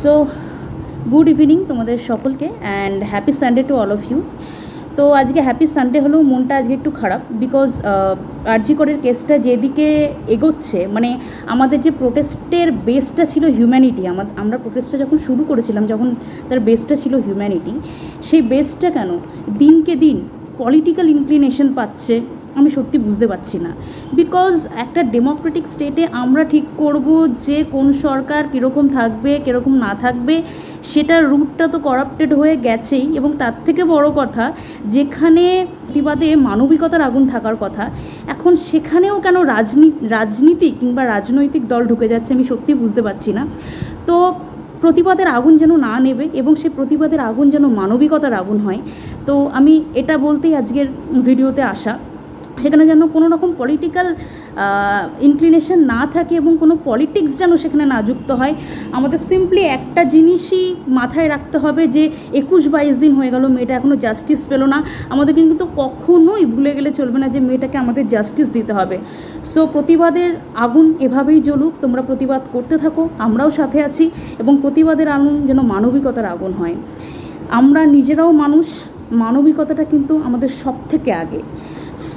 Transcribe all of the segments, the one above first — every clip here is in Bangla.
সো গুড ইভিনিং তোমাদের সকলকে and happy Sunday to all of you তো আজকে হ্যাপি সানডে হলেও মনটা আজকে একটু খারাপ বিকজ আরজি করের কেসটা যেদিকে এগোচ্ছে মানে আমাদের যে প্রোটেস্টের বেসটা ছিল হিউম্যানিটি আমরা প্রোটেস্টটা যখন শুরু করেছিলাম, যখন তার বেসটা ছিল হিউম্যানিটি সেই বেসটা কেন? দিনকে দিন পলিটিক্যাল ইনক্লিনেশন পাচ্ছে আমি সত্যি বুঝতে পারছি না। বিকজ একটা ডেমোক্রেটিক স্টেটে আমরা ঠিক করব যে কোন সরকার কীরকম থাকবে, কীরকম না থাকবে, সেটার রুটটা তো করাপ্টেড হয়ে গেছেই এবং তার থেকে বড় কথা, যেখানে প্রতিবাদে মানবিকতার আগুন থাকার কথা, এখন সেখানেও কেন রাজনীতি রাজনীতি কিংবা রাজনৈতিক দল ঢুকে যাচ্ছে আমি সত্যি বুঝতে পারছি না। তো প্রতিবাদের আগুন যেন না নেবে এবং সে প্রতিবাদের আগুন যেন মানবিকতার আগুন হয়, তো আমি এটা বলতেই আজকের ভিডিওতে আসা। সেখানে যেন কোনো রকম পলিটিক্যাল ইনক্লিনেশন না থাকে এবং কোনো পলিটিক্স যেন সেখানে না যুক্ত হয়। আমাদের সিম্পলি একটা জিনিসই মাথায় রাখতে হবে যে একুশ বাইশ দিন হয়ে গেল, মেয়েটা এখনও জাস্টিস পেল না। আমাদের কিন্তু কখনোই ভুলে গেলে চলবে না যে মেয়েটাকে আমাদের জাস্টিস দিতে হবে। সো প্রতিবাদের আগুন এভাবেই জ্বলুক, তোমরা প্রতিবাদ করতে থাকো, আমরাও সাথে আছি এবং প্রতিবাদের আগুন যেন মানবিকতার আগুন হয়। আমরা নিজেরাও মানুষ, মানবিকতাটা কিন্তু আমাদের সব থেকে আগে।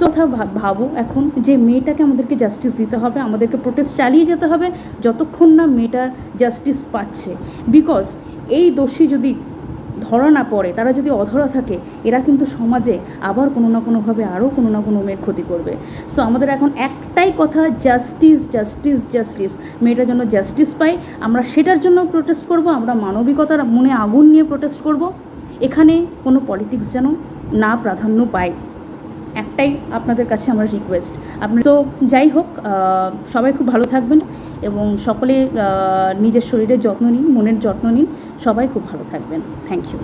কথা ভাবো এখন যে মেয়েটাকে আমাদেরকে জাস্টিস দিতে হবে, আমাদেরকে প্রোটেস্ট চালিয়ে যেতে হবে যতক্ষণ না মেয়েটার জাস্টিস পাচ্ছে। বিকজ এই দোষী যদি ধরা না পড়ে, তারা যদি অধরা থাকে, এরা কিন্তু সমাজে আবার কোনো না কোনোভাবে আরও কোনো না কোনো মেয়ের ক্ষতি করবে। সো আমাদের এখন একটাই কথা জাস্টিস জাস্টিস জাস্টিস মেয়েটা যেন জাস্টিস পায়, আমরা সেটার জন্য প্রোটেস্ট করব, আমরা মানবিকতার মনে আগুন নিয়ে প্রোটেস্ট করব। এখানে কোনো পলিটিক্স যেন না প্রাধান্য পায়। একটাই আপনাদের কাছে আমার রিকোয়েস্ট আপনার তো যাই হোক সবাই খুব ভালো থাকবেন এবং সকলে নিজের শরীরের যত্ন নিন, মনের যত্ন নিন, সবাই খুব ভালো থাকবেন। Thank you